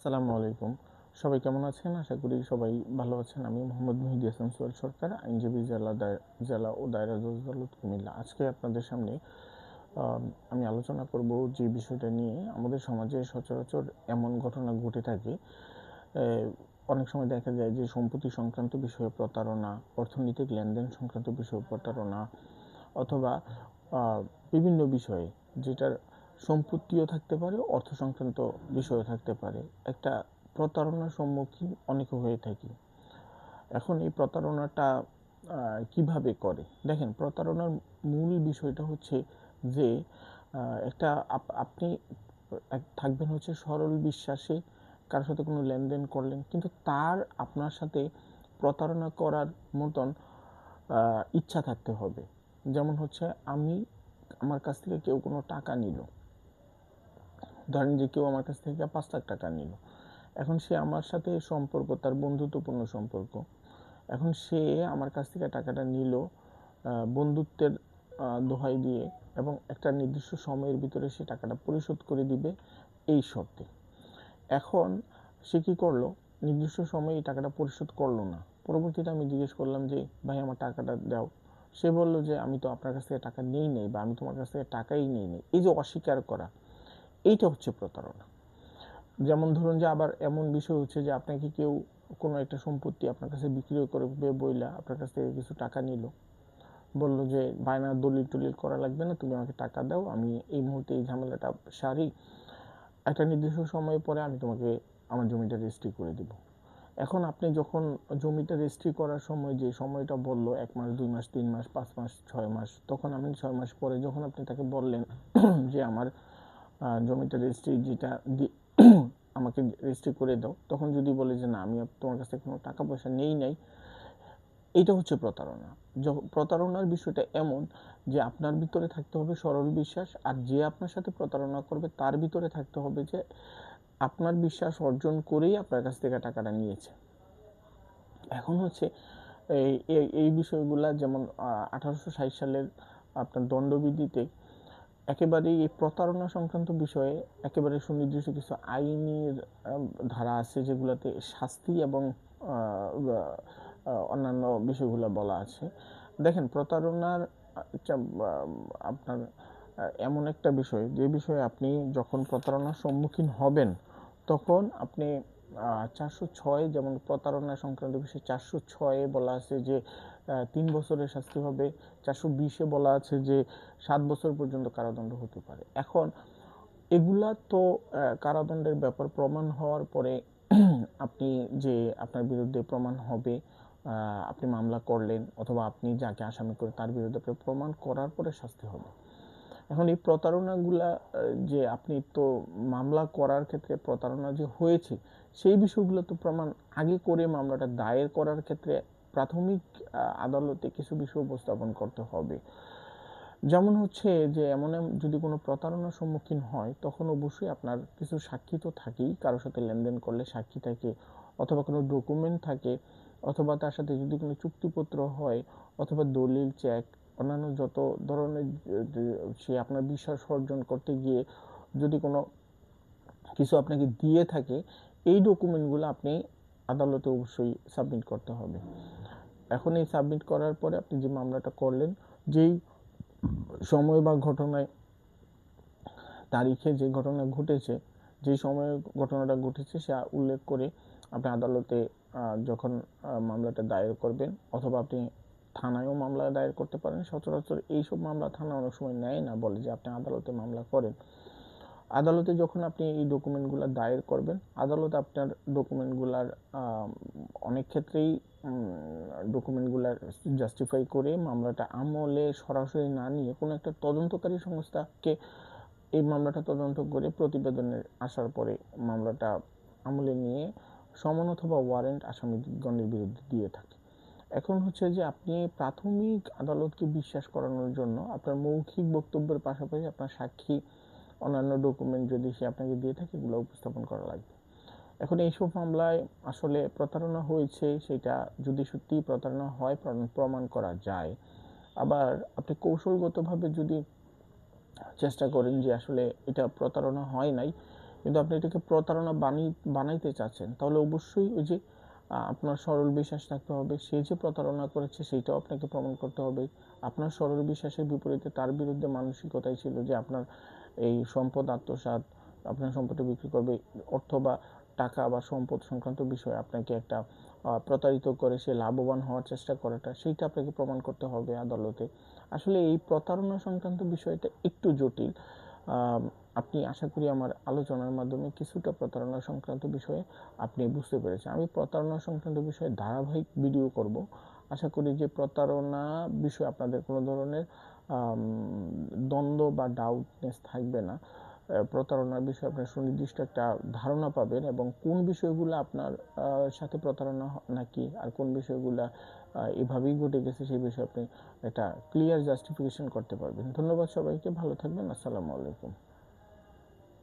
আসসালামু আলাইকুম। সবাই কেমন আছেন? আশা করি সবাই ভালো আছেন। আমি মোহাম্মদ মেহেদি হাসান সরকার, আইনজীবী জেলা জেলা ও দায়রা জজ আদালত কুমিল্লা। আজকে আপনাদের সামনে আমি আলোচনা করব যে বিষয়টা নিয়ে। আমাদের সমাজে সচরাচর এমন ঘটনা ঘটে থাকে অনেক সময় দেখা যায় যে সম্পত্তি সংক্রান্ত বিষয়ে প্রতারণা, অর্থনৈতিক লেনদেন সংক্রান্ত বিষয়ে প্রতারণা, অথবা বিভিন্ন বিষয়ে যেটার সম্পত্তিও থাকতে পারে অর্থ সংক্রান্ত বিষয়ও থাকতে পারে। একটা প্রতারণার সম্মুখীন অনেকে হয়ে থাকি। এখন এই প্রতারণাটা কীভাবে করে? দেখেন, প্রতারণার মূল বিষয়টা হচ্ছে যে একটা আপ- আপনি থাকবেন হচ্ছে সরল বিশ্বাসে কারোর সাথে কোনো লেনদেন করলেন, কিন্তু তার আপনার সাথে প্রতারণা করার মতন ইচ্ছা থাকতে হবে। যেমন হচ্ছে, আমি, আমার কাছ থেকে কেউ কোনো টাকা নিল। ধরেন যে কেউ আমার কাছ থেকে পাঁচ লাখ টাকা নিল। এখন সে আমার সাথে সম্পর্ক, তার বন্ধুত্বপূর্ণ সম্পর্ক। এখন সে আমার কাছ থেকে টাকাটা নিল বন্ধুত্বের দোহাই দিয়ে এবং একটা নির্দিষ্ট সময়ের ভিতরে সে টাকাটা পরিশোধ করে দিবে এই শর্তে। এখন সে কী করল? নির্দিষ্ট সময়ে এই টাকাটা পরিশোধ করল না। পরবর্তীতে আমি জিজ্ঞেস করলাম যে, ভাই, আমার টাকাটা দাও। সে বলল যে, আমি তো আপনার কাছ থেকে টাকা নেই নেই বা আমি তোমার কাছ থেকে টাকাই নেই নেই। এই যে অস্বীকার করা এইটা হচ্ছে প্রতারণা। যেমন ধরুন যে আবার এমন বিষয় হচ্ছে যে আপনাকে কেউ কোনো একটা সম্পত্তি আপনার কাছে বিক্রি করবে বইলা, আপনার কাছ থেকে কিছু টাকা নিল। বলল যে বায়না দলিল টলিল করা লাগবে না, তুমি আমাকে টাকা দাও, আমি এই মুহূর্তে এই ঝামেলাটা সারি। একটা নির্দিষ্ট সময় পরে আমি তোমাকে আমার জমিটা রেজিস্ট্রি করে দিব। এখন আপনি যখন জমিটা রেজিস্ট্রি করার সময় যে সময়টা বলল, এক মাস, দুই মাস, তিন মাস, পাঁচ মাস, ছয় মাস, তখন আমি ছয় মাস পরে যখন আপনি তাকে বললেন যে, আমার জমিটা রেজিস্ট্রি যেটা আমাকে রেজিস্ট্রি করে দাও। তখন যদি বলে যে, না, আমি তোমার কাছ থেকে কোনো টাকা পয়সা নেই নাই এইটা হচ্ছে প্রতারণা। প্রতারণার বিষয়টা এমন যে, আপনার ভিতরে থাকতে হবে সরল বিশ্বাস, আর যে আপনার সাথে প্রতারণা করবে, তার ভিতরে থাকতে হবে যে, আপনার বিশ্বাস অর্জন করেই আপনার কাছ থেকে টাকাটা নিয়েছে। এখন হচ্ছে এই, এই- এই বিষয়গুলা যেমন আঠারোশো ষাট সালের আপনার দণ্ডবিধিতে একেবারেই এই প্রতারণা সংক্রান্ত বিষয়ে একেবারে সুনির্দিষ্ট কিছু আইনের ধারা আছে যেগুলোতে শাস্তি এবং অন্যান্য বিষয়গুলো বলা আছে। দেখেন প্রতারণার একটা, আপনার এমন একটা বিষয় যে বিষয়ে আপনি যখন প্রতারণার সম্মুখীন হবেন তখন আপনি চারশো ছয় যেমন প্রতারণা সংক্রান্ত বিষয়ে, চারশো ছয়ে বলা আছে যে তিন বছরের শাস্তি হবে, চারশো বিশে বলা আছে যে, সাত বছর পর্যন্ত কারাদণ্ড হতে পারে। এখন, এগুলা তো কারাদণ্ডের ব্যাপার প্রমাণ হওয়ার পরে আপনি যে, আপনার বিরুদ্ধে প্রমাণ হবে আপনি মামলা করলেন অথবা আপনি যাকে আসামি করে তার বিরুদ্ধে আপনি প্রমাণ করার পরে শাস্তি হবে। এখন এই প্রতারণাগুলা যে, আপনি তো মামলা করার ক্ষেত্রে প্রতারণা যে হয়েছে সেই বিষয়গুলো তো প্রমাণ আগে করে মামলাটা দায়ের করার ক্ষেত্রে প্রাথমিক আদালতে কিছু বিষয় উপস্থাপন করতে হবে। যেমন হচ্ছে যে, এমন যদি কোনো প্রতারণার সম্মুখীন হয়, তখন অবশ্যই আপনার কিছু সাক্ষী তো থাকেই। কারোর সাথে লেনদেন করলে সাক্ষী থাকে, অথবা কোনো ডকুমেন্ট থাকে, অথবা তার সাথে যদি কোনো চুক্তিপত্র হয়, অথবা দলিল, চেক, অন্যান্য যত ধরনের সে আপনার বিশ্বাস অর্জন করতে গিয়ে যদি কোনো কিছু আপনাকে দিয়ে থাকে এই ডকুমেন্টগুলো আপনি আদালতে অবশ্যই সাবমিট করতে হবে। এখন এই সাবমিট করার পরে আপনি যে মামলাটা করলেন, যেই সময় বা ঘটনায়, তারিখে যে ঘটনা ঘটেছে যে সময়ে ঘটনাটা ঘটেছে সে উল্লেখ করে আপনি আদালতে যখন মামলাটা দায়ের করবেন, অথবা আপনি থানায়ও মামলা দায়ের করতে পারেন। সচরাচর এইসব মামলা থানা অনেক সময় নেয় না বলে যে আপনি আদালতে মামলা করেন। আদালতে যখন আপনি এই ডকুমেন্টগুলো দায়ের করবেন, আদালত আপনার ডকুমেন্টগুলার অনেক ক্ষেত্রেই ডকুমেন্টগুলার জাস্টিফাই করে মামলাটা আমলে সরাসরি না নিয়ে কোনো একটা তদন্তকারী সংস্থাকে এই মামলাটা তদন্ত করে প্রতিবেদনের আসার পরে মামলাটা আমলে নিয়ে সমন অথবা ওয়ারেন্ট আসামিগণের বিরুদ্ধে দিয়ে থাকে। এখন হচ্ছে যে আপনি প্রাথমিক আদালতকে বিশ্বাস করানোর জন্য আপনার মৌখিক বক্তব্যের পাশাপাশি আপনার সাক্ষী অন্যান্য ডকুমেন্ট যদি সে আপনাকে দিয়ে থাকে, এগুলো উপস্থাপন করা লাগবে। এখন এইসব মামলায় আসলে প্রতারণা হয়েছে, সেটা যদি সত্যি প্রতারণা হয় প্রমাণ- করা যায়। আবার আপনি কৌশলগতভাবে যদি চেষ্টা করেন যে আসলে এটা প্রতারণা হয় নাই, কিন্তু আপনি এটাকে প্রতারণা বানিয়ে বানাইতে চাচ্ছেন, তাহলে অবশ্যই ওই যে আপনার সরল বিশ্বাস থাকতে হবে, সে যে প্রতারণা করেছে সেইটাও আপনাকে প্রমাণ করতে হবে। আপনার সরল বিশ্বাসের বিপরীতে তার বিরুদ্ধে মানসিকতাই ছিল যে আপনার এই সম্পদ, আত্মসাৎ আপনার সম্পদটি বিক্রি করবে। অর্থ বা টাকা বা সম্পদ সংক্রান্ত বিষয়ে আপনাকে একটা প্রতারিত করে, সে লাভবান হওয়ার চেষ্টা করাটা, সেইটা আপনাকে প্রমাণ করতে হবে আদালতে। আসলে এই প্রতারণা সংক্রান্ত বিষয়টা একটু জটিল। আপনি আশা করি আমার আলোচনার মাধ্যমে কিছুটা প্রতারণা সংক্রান্ত বিষয়ে আপনি বুঝতে পেরেছেন। আমি প্রতারণা সংক্রান্ত বিষয়ে ধারাবাহিক ভিডিও করব। আশা করি যে প্রতারণা বিষয়ে আপনাদের কোনো ধরনের দ্বন্দ্ব বা ডাউটনেস থাকবে না। প্রতারণার বিষয়ে আপনার সুনির্দিষ্ট একটা ধারণা পাবেন এবং কোন বিষয়গুলো আপনার সাথে প্রতারণা নাকি আর কোন বিষয়গুলো এভাবেই ঘটে গেছে সেই বিষয়ে আপনি একটা ক্লিয়ার জাস্টিফিকেশন করতে পারবেন। ধন্যবাদ সবাইকে, ভালো থাকবেন, আসসালামু আলাইকুম।